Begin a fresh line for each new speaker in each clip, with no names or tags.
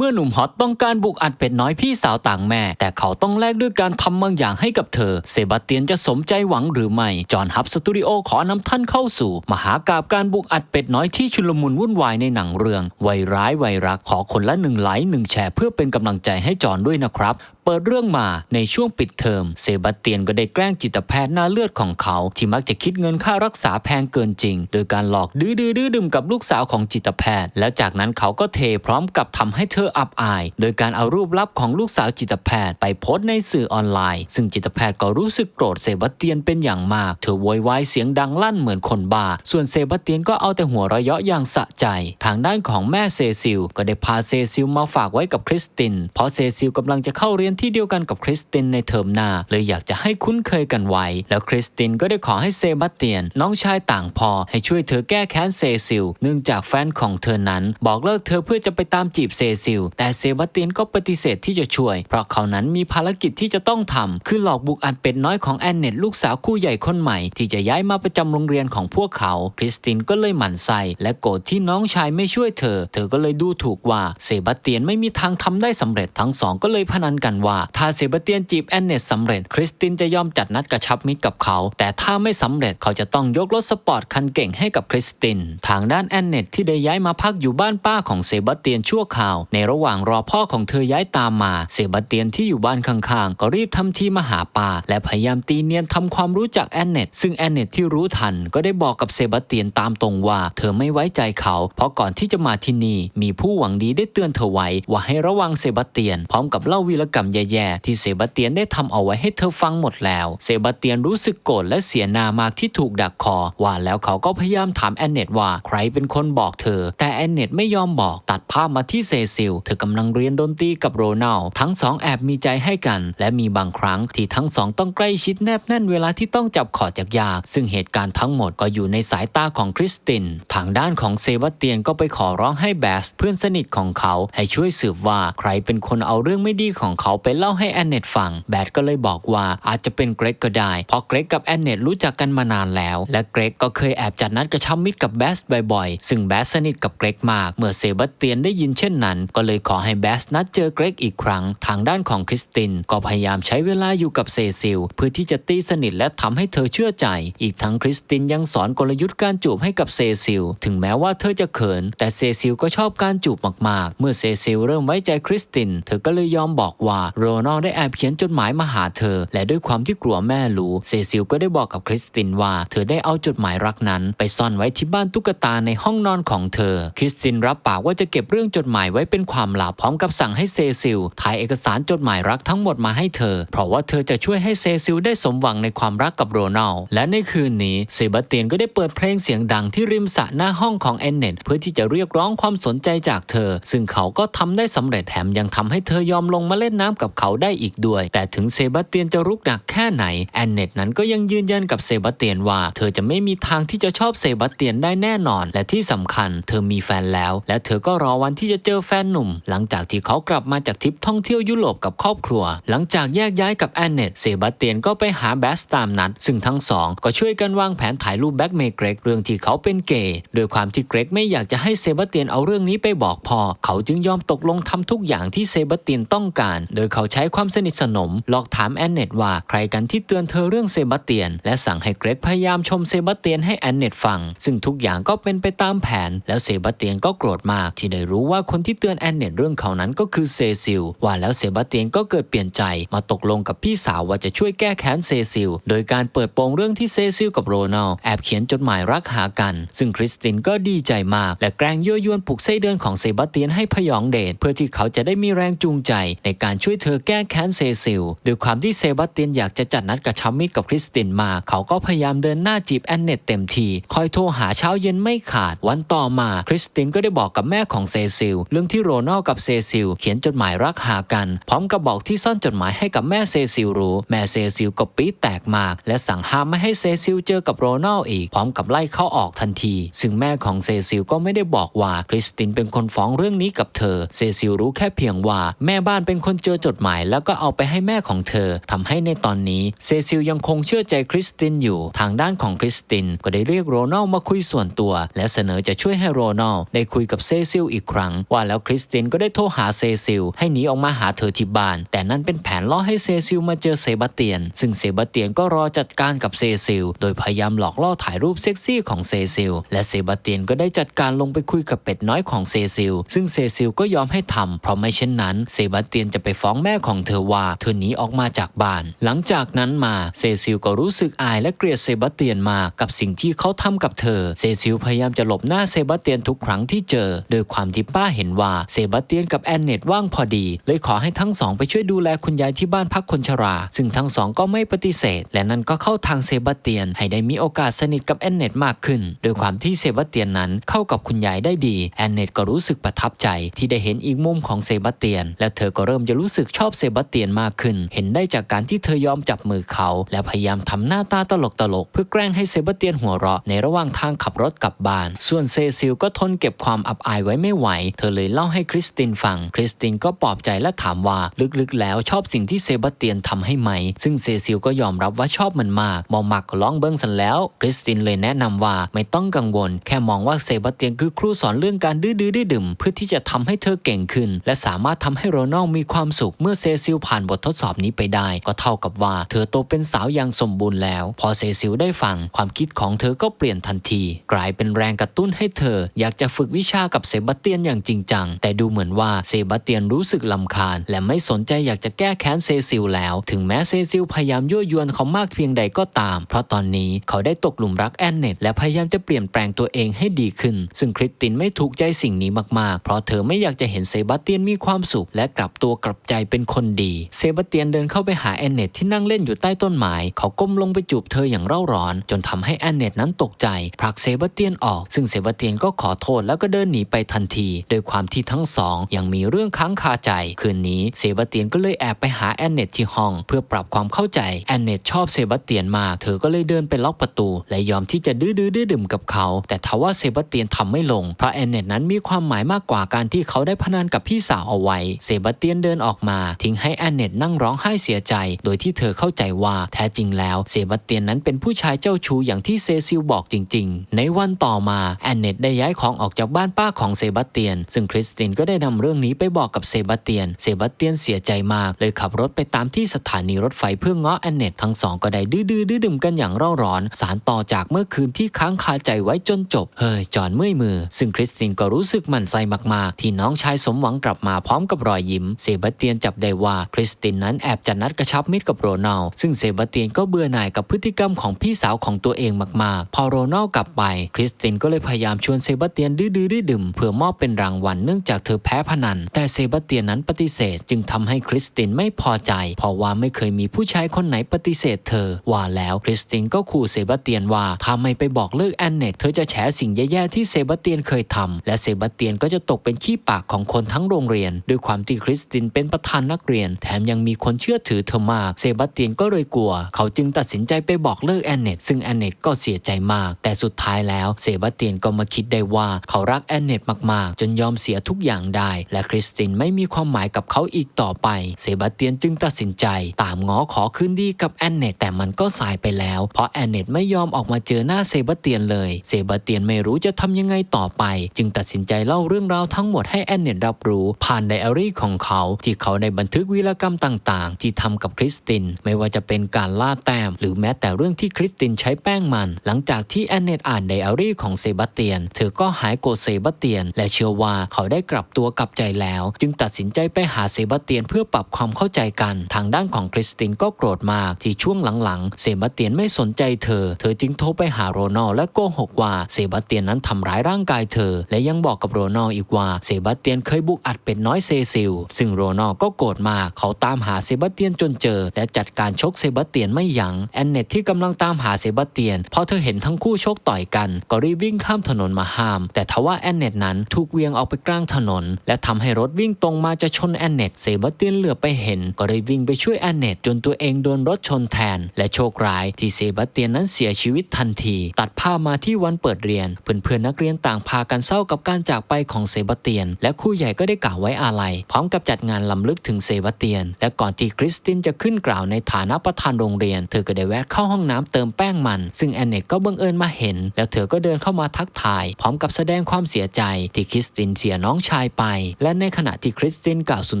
เมื่อหนุ่มฮอตต้องการบุกอัดเป็ดน้อยพี่สาวต่างแม่ แต่เขาต้องแลกด้วยการทำบางอย่างให้กับเธอ เซบาสเตียนจะสมใจหวังหรือไม่ จอห์นฮับสตูดิโอขอนำท่านเข้าสู่ มหากาบการบุกอัดเป็ดน้อยที่ชุลมุนวุ่นวายในหนังเรื่องวัยร้ายวัยรักขอคนละหนึ่งไลค์หนึ่งแชร์เพื่อเป็นกำลังใจให้จอห์นด้วยนะครับ ปิดเรื่องมาในช่วงปิดเทอมเซบาสเตียนก็ได้แกล้งจิตแพทย์หน้าเลือดของเขา ที่มักจะคิดเงินค่ารักษาแพงเกินจริง โดยการหลอกดื้อดื้อดื้อดึมกับลูกสาวของจิตแพทย์ แล้วจากนั้นเขาก็เทพร้อมกับทำให้เธออับอาย โดยการเอารูปลับของลูกสาวจิตแพทย์ไปโพสต์ในสื่อออนไลน์ ซึ่งจิตแพทย์ก็รู้สึกโกรธเซบาสเตียนเป็นอย่างมาก เธอโวยวายเสียงดังลั่นเหมือนคนบ้า ส่วนเซบาสเตียนก็เอาแต่หัวเราะเยาะอย่างสะใจ ทางด้านของแม่เซซิล ก็ได้พาเซซิลมาฝากไว้กับคริสติน เพราะเซซิลกำลังจะเข้าเรียนที่เดียวกันกับคริสตินในเทอมหน้าเลยอยากจะให้คุ้นเคยกันไว้ แล้วคริสตินก็ได้ขอให้เซบาสเตียน น้องชายต่างพอให้ช่วยเธอแก้แค้นเซซิล เนื่องจากแฟนของเธอนั้น บอกเลิกเธอเพื่อจะไปตามจีบเซซิล แต่เซบาสเตียนก็ปฏิเสธที่จะช่วย เพราะเขานั้นมีภารกิจที่จะต้องทำคือหลอกบุกอันเป็ดน้อยของแอนเนตลูกสาวคู่ใหญ่คนใหม่ ที่จะย้ายมาประจำโรงเรียนของพวกเขา คริสตินก็เลยหมั่นไส้และโกรธที่น้องชายไม่ช่วยเธอ เธอก็เลยดูถูกว่าเซบาสเตียนไม่มีทางทำได้สำเร็จทั้งสองก็เลยพนันกันว่าถ้าเซบาสเตียนจีบแอนเนตสำเร็จ คริสตินจะยอมจัดนัดกระชับมิตรกับเขา แต่ถ้าไม่สำเร็จเขาจะต้องยกรถสปอร์ตคันเก่งให้กับคริสติน ทางด้านแอนเนตที่ได้ย้ายมาพักอยู่บ้านป้าของเซบาสเตียนชั่วคราว ในระหว่างรอพ่อของเธอย้ายตามมา เซบาสเตียนที่อยู่บ้านข้างๆ ก็รีบทำทีมาหาป้าและพยายามตีเนียนทำความรู้จักแอนเนตซึ่งแอนเนตที่รู้ทันก็ได้บอกกับเซบาสเตียนตามตรงว่า เธอไม่ไว้ใจเขา เพราะก่อนที่จะมาที่นี่มีผู้หวังดีได้เตือนเธอไว้ว่าให้ระวังเซบาสเตียนพร้อมกับเล่าวีรกรรมแย่ๆที่เซบาสเตียนได้ทำเอาไว้ให้เธอฟังหมดแล้ว เซบาสเตียนรู้สึกโกรธและเสียหน้ามากที่ถูกดักคอ ว่าแล้วเขาก็พยายามถามแอนเนตว่าใครเป็นคนบอกเธอ แต่แอนเนตไม่ยอมบอกตัดภาพมาที่เซซิล เธอกำลังเรียนดนตรีกับโรนัลทั้งสองแอบมีใจให้กัน และมีบางครั้งที่ทั้งสองต้องใกล้ชิดแนบแน่นเวลาที่ต้องจับขอดจากยาซึ่งเหตุการณ์ทั้งหมดก็อยู่ในสายตาของคริสติน ทางด้านของเซบาสเตียนก็ไปขอร้องให้แบสเพื่อนสนิทของเขาให้ช่วยสืบว่าใครเป็นคนเอาเรื่องไม่ดีของเขาไปเล่าให้แอนเนตฟัง แบสก็เลยบอกว่าอาจจะเป็นเกรกก็ได้ เพราะเกรกกับแอนเนตรู้จักกันมานานแล้ว และเกรกก็เคยแอบจัดนัดกระชับมิตรกับแบสบ่อยๆ ซึ่งแบสสนิทกับเกรกมาก เมื่อเซบาสเตียนได้ยินเช่นนั้น ก็เลยขอให้แบสนัดเจอเกรกอีกครั้ง ทางด้านของคริสติน ก็พยายามใช้เวลาอยู่กับเซซิลเพื่อที่จะตีสนิทและทำให้เธอเชื่อใจ อีกทั้งคริสตินยังสอนกลยุทธ์การจูบให้กับเซซิลถึงแม้ว่าเธอจะเขิน แต่เซซิลก็ชอบการจูบมากๆ เมื่อเซซิลเริ่มไว้ใจคริสติน เธอก็เลยยอมบอกว่าโรนัลได้แอบเขียนจดหมายมาหาเธอ และด้วยความที่กลัวแม่รู้ เซซิลก็ได้บอกกับคริสตินว่า เธอได้เอาจดหมายรักนั้น ไปซ่อนไว้ที่บ้านตุ๊กตาในห้องนอนของเธอ คริสตินรับปากว่าจะเก็บเรื่องจดหมายไว้เป็นความลับพร้อมกับสั่งให้เซซิลถ่ายเอกสารจดหมายรักทั้งหมดมาให้เธอ เพราะว่าเธอจะช่วยให้เซซิลได้สมหวังในความรักกับโรนัลและในคืนนี้เซบาสเตียนก็ได้เปิดเพลงเสียงดังที่ริมสระหน้าห้องของแอนเนตเพื่อที่จะเรียกร้องความสนใจจากเธอ ซึ่งเขาก็ทำได้สำเร็จแถมยังทำให้เธอยอมลงมาเล่นน้ำกับเขาได้อีกด้วย แต่ถึงเซบาสเตียนจะรุกหนักแค่ไหนแอนเนตนั้นก็ยังยืนยันกับเซบาสเตียนว่า เธอจะไม่มีทางที่จะชอบเซบาสเตียนได้แน่นอน และที่สำคัญ เธอมีแฟนแล้ว และเธอก็รอวันที่จะเจอแฟนหนุ่ม หลังจากที่เขากลับมาจากทริปท่องเที่ยวยุโรปกับครอบครัว หลังจากแยกย้ายกับแอนเนตเซบาสเตียนก็ไปหาแบสตามนัดซึ่งทั้งสองก็ช่วยกันวางแผนถ่ายรูปแบ็กเมย์เกรกเรื่องที่เขาเป็นเกย์โดยความที่เกรกไม่อยากจะให้เซบาสเตียนเอาเรื่องนี้ไปบอกพ่อเขาจึงยอมตกลงทำทุกอย่างที่เซบาสเตียนต้องการ โดยเขาใช้ความสนิทสนมหลอกถามแอนเนตว่าใครกันที่เตือนเธอเรื่องเซบาสเตียน และสั่งให้เกรกพยายามชมเซบาสเตียนให้แอนเนตฟัง ซึ่งทุกอย่างก็เป็นไปตามแผน แล้วเซบาสเตียนก็โกรธมากที่ได้รู้ว่าคนที่เตือนแอนเนตเรื่องเขานั้นก็คือเซซิลว่าแล้วเซบาสเตียนก็เกิดเปลี่ยนใจมาตกลงกับพี่สาวว่าจะช่วยแก้แค้นเซซิลโดยการเปิดโปงเรื่องที่เซซิลกับโรนัลแอบเขียนจดหมายรักหากัน ซึ่งคริสตินก็ดีใจมาก และแกล้งยั่วยวนปลุกไส้เดือนของเซบาสเตียนให้พยองเดชเพื่อที่เขาจะได้มีแรงจูงใจในการช่วยเธอแก้แค้นเซซิลด้วยความที่เซบาสเตียนอยากจะจัดนัดกระชับมิตรกับคริสตินมา เขาก็พยายามเดินหน้าจีบแอนเนตเต็มทีคอยโทรหาเช้าเย็นไม่ขาด วันต่อมาคริสตินก็ได้บอกกับแม่ของเซซิลเรื่องที่โรนัลกับเซซิลเขียนจดหมายรักหากัน พร้อมกับบอกที่ซ่อนจดหมายให้กับแม่เซซิลรู้ แม่เซซิลก็ปี๊ดแตกมาก และสั่งห้ามไม่ให้เซซิลเจอกับโรนัลอีก พร้อมกับไล่เขาออกทันที ซึ่งแม่ของเซซิลก็ไม่ได้บอกว่าคริสตินเป็นคนฟ้องเรื่องนี้กับเธอ เซซิลรู้แค่เพียงว่าแม่บ้านเป็นคนเจอจดหมายแล้วก็เอาไปให้แม่ของเธอทำให้ในตอนนี้เซซิลยังคงเชื่อใจคริสตินอยู่ทางด้านของคริสติน ก็ได้เรียกโรนัลมาคุยส่วนตัว และเสนอจะช่วยให้โรนัลได้คุยกับเซซิลอีกครั้ง ว่าแล้วคริสตินก็ได้โทรหาเซซิลให้หนีออกมาหาเธอที่บ้าน แต่นั่นเป็นแผนล่อให้เซซิลมาเจอเซบาเตียน ซึ่งเซบาเตียนก็รอจัดการกับเซซิลโดยพยายามหลอกล่อถ่ายรูปเซ็กซี่ของเซซิลและเซบาเตียนก็ได้จัดการลงไปคุยกับเป็ดน้อยของเซซิลซึ่งเซซิลก็ยอมให้ทำเพราะไม่เช่นนั้นเซบาเตียนจะไปฟ้องแม่ของเธอว่าเธอหนีออกมาจากบ้าน หลังจากนั้นมาเซซิลก็รู้สึกอายและเกลียดเซบาสเตียนมากกับสิ่งที่เขาทำกับเธอ เซซิลพยายามจะหลบหน้าเซบาสเตียนทุกครั้งที่เจอ โดยความที่ป้าเห็นว่าเซบาสเตียนกับแอนเนตว่างพอดี เลยขอให้ทั้งสองไปช่วยดูแลคุณยายที่บ้านพักคนชรา ซึ่งทั้งสองก็ไม่ปฏิเสธ และนั่นก็เข้าทางเซบาสเตียน ให้ได้มีโอกาสสนิทกับแอนเนตมากขึ้น โดยความที่เซบาสเตียนนั้นเข้ากับคุณยายได้ดี แอนเนตก็รู้สึกประทับใจที่ได้เห็นอีกมุมของเซบาสเตียน และเธอก็เริ่มจะรู้สึกชอบเซบาสเตียนมากขึ้น เห็นได้จากการที่เธอยอมจับมือเขา และพยายามทำหน้าตาตลกตลกๆเพื่อแกล้งให้เซบาสเตียนหัวเราะในระหว่างทางขับรถกลับบ้าน ส่วนเซซิลก็ทนเก็บความอับอายไว้ไม่ไหว เธอเลยเล่าให้คริสตินฟัง คริสตินก็ปลอบใจและถามว่าลึกๆ แล้วชอบสิ่งที่เซบาสเตียนทำให้ไหม ซึ่งเซซิลก็ยอมรับว่าชอบมันมากมองมักร้องเบิ้งสันแล้ว คริสตินเลยแนะนำว่าไม่ต้องกังวล แค่มองว่าเซบาสเตียนคือครูสอนเรื่องการดื้อดื้อดื่มเพื่อที่จะทำให้เธอเก่งขึ้น และสามารถทำให้โรนัลมีความสุขเมื่อเซซิลผ่านบททดสอบนี้ไปได้ ก็เท่ากับว่า เธอโตเป็นสาวอย่างสมบูรณ์แล้ว พอเซซิลได้ฟังความคิดของเธอก็เปลี่ยนทันที กลายเป็นแรงกระตุ้นให้เธอ อยากจะฝึกวิชากับเซบาสเตียนอย่างจริงจัง แต่ดูเหมือนว่าเซบาสเตียนรู้สึกลำคาญ และไม่สนใจอยากจะแก้แค้นเซซิลแล้ว ถึงแม้เซซิลพยายามยั่วยวนเขามากเพียงใดก็ตาม เพราะตอนนี้เขาได้ตกหลุมรักแอนเนตและพยายามจะเปลี่ยนแปลงตัวเองให้ดีขึ้น ซึ่งคริสตินไม่ถูกใจสิ่งนี้มากๆ เพราะเธอไม่อยากจะเห็นเซบาสเตียนมีความสุขและกลับตัวกลับใจเป็นคนดี เซบาสเตียนเดินเข้าไปหาแอนเนตที่นั่งเล่นอยู่ใต้ต้นไม้เขาก้มลงไปจูบเธออย่างเร่าร้อน จนทำให้แอนเนตนั้นตกใจผลักเซบาสเตียนออก ซึ่งเซบาสเตียนก็ขอโทษแล้วก็เดินหนีไปทันทีโดยความที่ทั้งสองยังมีเรื่องค้างคาใจ คืนนี้เซบาสเตียนก็เลยแอบไปหาแอนเนตที่ห้อง เพื่อปรับความเข้าใจแอนเนตชอบเซบาสเตียนมากเธอก็เลยเดินไปล็อกประตู และยอมที่จะดื้อดื้อดื่มกับเขา แต่ทว่าเซบาสเตียนทำไม่ลงเพราะแอนเนตนั้นมีความหมายมากกว่าการที่เขาได้พนันกับพี่สาวเอาไว้ เซบาสเตียนเดินออกมา ทิ้งให้แอนเนตนั่งร้องไห้เสียใจ โดยที่เธอเข้าใจว่าแท้จริงแล้วเซบาสเตียนนั้นเป็นผู้ชายเจ้าชู้อย่างที่เซซิลบอกจริง ๆ ในวันต่อมาแอนเนตได้ย้ายของออกจากบ้านป้าของเซบาสเตียน ซึ่งคริสตินก็ได้นำเรื่องนี้ไปบอกกับเซบาสเตียน เซบาสเตียนเสียใจมาก เลยขับรถไปตามที่สถานีรถไฟเพื่อง้อแอนเนตทั้งสองก็ได้ดื้อดื้อดื่มกันอย่างเร่าร้อน สารต่อจากเมื่อคืนที่ค้างคาใจไว้จนจบ เฮ้ยจอนเมื่อยมือ ซึ่งคริสตินก็รู้สึกหมั่นไส้มากๆ ที่น้องชายสมหวังกลับมาพร้อมกับรอยยิ้ม เซบาสเตียนจับได้ว่าคริสตินนั้นแอบจะนัดกระชับมิตรกับโรนัลซึ่งเซบาสเตียนก็เบื่อหน่ายกับพฤติกรรมของพี่สาวของตัวเองมากๆ พอโรนัลกลับไป คริสตินก็เลยพยายามชวนเซบาสเตียนดื้อดื้อดื่มเพื่อมอบเป็นรางวัลเนื่องจากเธอแพ้พนัน แต่เซบาสเตียนนั้นปฏิเสธ จึงทำให้คริสตินไม่พอใจ เพราะว่าไม่เคยมีผู้ชายคนไหนปฏิเสธเธอ ว่าแล้วคริสตินก็ขู่เซบาสเตียนว่าถ้าไม่ไปบอกเลิกแอนเนตเธอจะแฉสิ่งแย่ๆที่เซบาสเตียนเคยทำและเซบาสเตียนก็จะตกเป็นขี้ปากของคนทั้งโรงเรียน ด้วยความที่คริสตินเป็นประธานนักเรียน แถมยังมีคนเชื่อถือเธอมาก เซบาสเตียนก็เลยกลัว เขาจึงตัดสินใจไปบอกเลิกแอนเนตซึ่งแอนเนตก็เสียใจมาก แต่สุดท้ายแล้วเซบาสเตียนก็มาคิดได้ว่าเขารักแอนเนตมากๆ จนยอมเสียทุกอย่างได้ และคริสตินไม่มีความหมายกับเขาอีกต่อไป เซบาสเตียนจึงตัดสินใจ ตามง้อขอคืนดีกับแอนเนตแต่มันก็สายไปแล้ว เพราะแอนเนตไม่ยอมออกมาเจอหน้าเซบาสเตียนเลย เซบาสเตียนไม่รู้จะทำยังไงต่อไป จึงตัดสินใจเล่าเรื่องราวทั้งหมดให้แอนเนตรับรู้ ผ่านไดอารี่ของเขาที่เขาได้บันทึกวีรกรรมต่างๆ ที่ทำกับคริสติน ไม่ว่าจะเป็นการล่าแต้ม หรือแม้แต่เรื่องที่คริสตินใช้แป้งมัน หลังจากที่แอนเนตอ่านไดอารี่ของเซบาสเตียน เธอก็หายโกรธเซบาสเตียน และเชื่อว่าเขาได้กลับตัวกลับใจแล้ว จึงตัดสินใจไปหาเซบาสเตียนเพื่อปรับความเข้าใจกัน ทางด้านของคริสตินก็โกรธมากที่ช่วงหลังๆ เซบาสเตียนไม่สนใจเธอ เธอจึงโทรไปหาโรนัลและโกหกว่าเซบาสเตียนนั้นทำร้ายร่างกายเธอ และยังบอกกับโรนัลอีกว่าเซบาสเตียนเคยบุกอัดเป็ดน้อยเซซิล ซึ่งโรนัลก็โกรธมาก เขาตามหาเซบาสเตียนจนเจอ และจัดการชกเซบาสเตียนไม่ยัง้งแอนเนตที่กำลังตามหาเซบาสเตียนพอเธอเห็นทั้งคู่ชกต่อยกัน ก็รีบวิ่งข้ามถนนมาห้าม แต่ทว่าแอนเนตนั้นถูกเวียงออกไปกลางถนน และทำให้รถวิ่งตรงมาจะชนแอนเนตเซบาสเตียนเหลือไปเห็น ก็เลยวิ่งไปช่วยแอนเนตจนตัวเองโดนรถชนแทน และโชคร้ายที่เซบาสเตียนนั้นเสียชีวิตทันที ตัดภาพมาที่วันเปิดเรียน เพื่อนๆนักเรียนต่างพากันเศร้ากับการจากไปของเซบาสเตียน และครูใหญ่ก็ได้กล่าวไว้อาลัยพร้อมกับจัดงานลำลึกถึงเซบาเตียน และก่อนที่คริสตินจะขึ้นกล่าวในฐานะประธานโรงเรียน เธอก็ได้แวะเข้าห้องน้ำเติมแป้งมัน ซึ่งแอนเนตก็บังเอิญมาเห็น แล้วเธอก็เดินเข้ามาทักทาย พร้อมกับแสดงความเสียใจที่คริสตินเสียน้องชายไป และในขณะที่คริสตินกล่าวสุน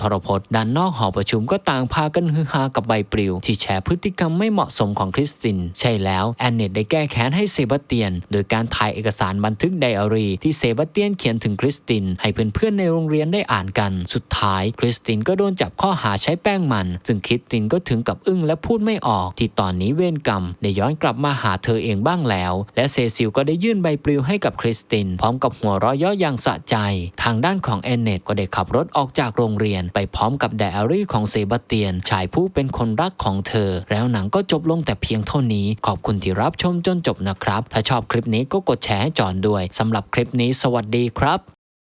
ทรพจน์ด้านนอกหอประชุมก็ต่างพากันฮือฮากับใบปลิว ที่แชร์พฤติกรรมไม่เหมาะสมของคริสติน ใช่แล้วแอนเนตได้แก้แค้นให้เซบาเตียน โดยการถ่ายเอกสารบันทึกไดอารี่ที่เซบาเตียนเขียนถึงคริสติน ให้เพื่อนๆในโรงเรียนได้อ่านกัน สุดท้ายคริสตินก็ก็โดนจับข้อหาใช้แป้งมัน ซึ่งคริสตินก็ถึงกับอึ้งและพูดไม่ออก ที่ตอนนี้เวรกรรมได้ย้อนกลับมาหาเธอเองบ้างแล้ว และเซซิลก็ได้ยื่นใบปลิวให้กับคริสติน พร้อมกับหัวเราะเย่ออย่างสะใจ ทางด้านของแอนเนตก็ได้ขับรถออกจากโรงเรียน ไปพร้อมกับไดอารี่ของเซบาสเตียน ชายผู้เป็นคนรักของเธอ แล้วหนังก็จบลงแต่เพียงเท่านี้ ขอบคุณที่รับชมจนจบนะครับ ถ้าชอบคลิปนี้ก็กดแชร์ให้จอนด้วยสำหรับคลิปนี้สวัสดีครับ